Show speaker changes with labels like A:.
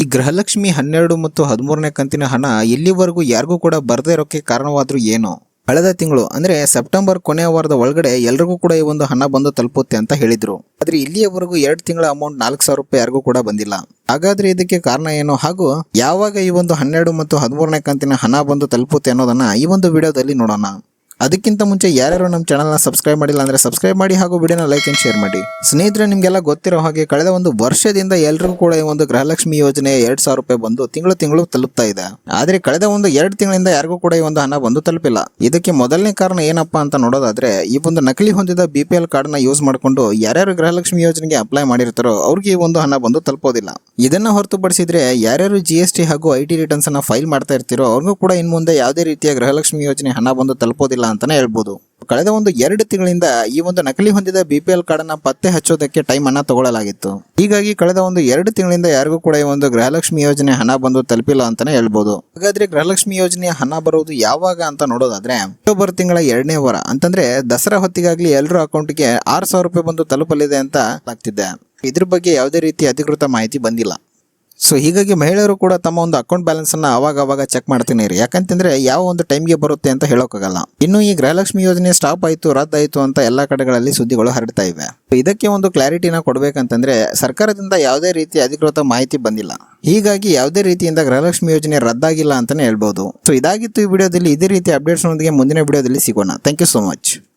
A: ಈ ಗೃಹಲಕ್ಷ್ಮಿ ಹನ್ನೆರಡು ಮತ್ತು ಹದಿಮೂರನೇ ಕಂತಿನ ಹಣ ಇಲ್ಲಿವರೆಗೂ ಯಾರಿಗೂ ಕೂಡ ಬರದೇ ಇರೋಕ್ಕೆ ಕಾರಣವಾದರೂ ಏನು? ಕಳೆದ ತಿಂಗಳು, ಅಂದ್ರೆ ಸೆಪ್ಟೆಂಬರ್ ಕೊನೆಯ ವಾರದ ಒಳಗಡೆ ಎಲ್ರಿಗೂ ಕೂಡ ಈ ಒಂದು ಹಣ ಬಂದು ತಲುಪುತ್ತೆ ಅಂತ ಹೇಳಿದ್ರು. ಆದ್ರೆ ಇಲ್ಲಿಯವರೆಗೂ ಎರಡು ತಿಂಗಳ ಅಮೌಂಟ್ ನಾಲ್ಕು ಸಾವಿರ ರೂಪಾಯಿ ಯಾರಿಗೂ ಕೂಡ ಬಂದಿಲ್ಲ. ಹಾಗಾದ್ರೆ ಇದಕ್ಕೆ ಕಾರಣ ಏನು? ಹಾಗೂ ಯಾವಾಗ ಈ ಒಂದು ಹನ್ನೆರಡು ಮತ್ತು ಹದಿಮೂರನೇ ಕಂತಿನ ಹಣ ಬಂದು ತಲುಪುತ್ತೆ ಅನ್ನೋದನ್ನ ಈ ಒಂದು ವಿಡಿಯೋದಲ್ಲಿ ನೋಡೋಣ. ಅದಕ್ಕಿಂತ ಮುಂಚೆ ಯಾರ್ಯಾರು ನಮ್ಮ ಚಾನಲ್ನ ಸಬ್ಸ್ಕ್ರೈಬ್ ಮಾಡಿಲ್ಲ ಅಂದರೆ ಸಬ್ಸ್ಕ್ರೈಬ್ ಮಾಡಿ ಹಾಗೂ ವಿಡಿಯೋನ ಲೈಕ್ ಆ್ಯಂಡ್ ಶೇರ್ ಮಾಡಿ. ಸ್ನೇಹಿತರೆ, ನಿಮಗೆಲ್ಲ ಗೊತ್ತಿರೋ ಹಾಗೆ ಕಳೆದ ಒಂದು ವರ್ಷದಿಂದ ಎಲ್ರಿಗೂ ಕೂಡ ಈ ಒಂದು ಗೃಹಲಕ್ಷ್ಮಿ ಯೋಜನೆ ಎರಡು ಸಾವಿರ ರೂಪಾಯಿ ಬಂದು ತಿಂಗಳು ತಿಂಗಳು ತಲುಪ್ತಾ ಇದೆ. ಆದರೆ ಕಳೆದ ಒಂದು ಎರಡು ತಿಂಗಳಿಂದ ಯಾರಿಗೂ ಕೂಡ ಈ ಒಂದು ಹಣ ಬಂದು ತಲುಪಿಲ್ಲ. ಇದಕ್ಕೆ ಮೊದಲನೇ ಕಾರಣ ಏನಪ್ಪಾ ಅಂತ ನೋಡೋದಾದ್ರೆ, ಈ ಒಂದು ನಕಲಿ ಹೊಂದಿದ ಬಿ ಪಿ ಎಲ್ ಕಾರ್ಡ್ನ ಯೂಸ್ ಮಾಡಿಕೊಂಡು ಯಾರ್ಯಾರು ಗೃಹಲಕ್ಷ್ಮಿ ಯೋಜನೆಗೆ ಅಪ್ಲೈ ಮಾಡಿರ್ತಾರೋ ಅವ್ರಿಗೆ ಈ ಒಂದು ಹಣ ಬಂದು ತಲುಪೋದಿಲ್ಲ. ಇದನ್ನ ಹೊರತುಪಡಿಸಿದ್ರೆ ಯಾರ್ಯಾರು ಜಿ ಎಸ್ ಟಿ ಹಾಗೂ ಐ ಟಿ ರಿಟರ್ನ್ಸ್ ಅನ್ನ ಫೈಲ್ ಮಾಡ್ತಾ ಇರ್ತೀರೋ ಅವ್ರಿಗೂ ಕೂಡ ಇನ್ ಮುಂದೆ ಯಾವುದೇ ರೀತಿಯ ಗೃಹಲಕ್ಷ್ಮಿ ಯೋಜನೆ ಹಣ ಬಂದು ತಲುಪೋದಿಲ್ಲ ಅಂತಾನೆ ಹೇಳ್ಬೋದು. ಕಳೆದ ಒಂದು ಎರಡು ತಿಂಗಳಿಂದ ಈ ಒಂದು ನಕಲಿ ಹೊಂದಿದ ಬಿ ಪಿ ಎಲ್ ಕಾರ್ಡ್ ಅನ್ನ ಪತ್ತೆ ಹಚ್ಚೋದಕ್ಕೆ ಟೈಮ್ ಅನ್ನ ತಗೊಳ್ಳಲಾಗಿತ್ತು. ಹೀಗಾಗಿ ಕಳೆದ ಒಂದು ಎರಡು ತಿಂಗಳಿಂದ ಯಾರಿಗೂ ಕೂಡ ಈ ಒಂದು ಗೃಹಲಕ್ಷ್ಮಿ ಯೋಜನೆ ಹಣ ಬಂದು ತಲುಪಿಲ್ಲ ಅಂತಾನೆ ಹೇಳ್ಬೋದು. ಹಾಗಾದ್ರೆ ಗೃಹಲಕ್ಷ್ಮಿ ಯೋಜನೆಯ ಹಣ ಬರುವುದು ಯಾವಾಗ ಅಂತ ನೋಡೋದಾದ್ರೆ, ಅಕ್ಟೋಬರ್ ತಿಂಗಳ ಎರಡನೇ ವಾರ, ಅಂತಂದ್ರೆ ದಸರಾ ಹೊತ್ತಿಗಾಗ್ಲಿ ಎಲ್ಲರ ಅಕೌಂಟ್ಗೆ ಆರು ಸಾವಿರ ರೂಪಾಯಿ ಬಂದು ತಲುಪಲಿದೆ ಅಂತ ಆಗ್ತಿದೆ. ಇದ್ರ ಬಗ್ಗೆ ಯಾವುದೇ ರೀತಿ ಅಧಿಕೃತ ಮಾಹಿತಿ ಬಂದಿಲ್ಲ. ಸೊ ಹೀಗಾಗಿ ಮಹಿಳೆಯರು ಕೂಡ ತಮ್ಮ ಒಂದು ಅಕೌಂಟ್ ಬ್ಯಾಲೆನ್ಸ್ ಅನ್ನ ಅವಾಗ ಅವಾಗ ಚೆಕ್ ಮಾಡ್ತೀನಿ ರೀ. ಯಾಕಂತಂದ್ರೆ ಯಾವ ಒಂದು ಟೈಮ್ಗೆ ಬರುತ್ತೆ ಅಂತ ಹೇಳೋಕ್ಕಾಗಲ್ಲ. ಇನ್ನು ಈ ಗೃಹಲಕ್ಷ್ಮಿ ಯೋಜನೆ ಸ್ಟಾಪ್ ಆಯಿತು, ರದ್ದಾಯಿತು ಅಂತ ಎಲ್ಲಾ ಕಡೆಗಳಲ್ಲಿ ಸುದ್ದಿಗಳು ಹರಡ್ತಾ ಇವೆ. ಇದಕ್ಕೆ ಒಂದು ಕ್ಲಾರಿಟಿನ ಕೊಡ್ಬೇಕಂತಂದ್ರೆ ಸರ್ಕಾರದಿಂದ ಯಾವುದೇ ರೀತಿ ಅಧಿಕೃತ ಮಾಹಿತಿ ಬಂದಿಲ್ಲ. ಹೀಗಾಗಿ ಯಾವುದೇ ರೀತಿಯಿಂದ ಗೃಹಲಕ್ಷ್ಮಿ ಯೋಜನೆ ರದ್ದಾಗಿಲ್ಲ ಅಂತಾನೆ ಹೇಳ್ಬೋದು. ಸೊ ಇದಾಗಿತ್ತು ಈ ವಿಡಿಯೋದಲ್ಲಿ ಇದೇ ರೀತಿ ಅಪ್ಡೇಟ್ಸ್ ನೊಂದಿಗೆ ಮುಂದಿನ ವಿಡಿಯೋದಲ್ಲಿ ಸಿಗೋಣ. Thank you so much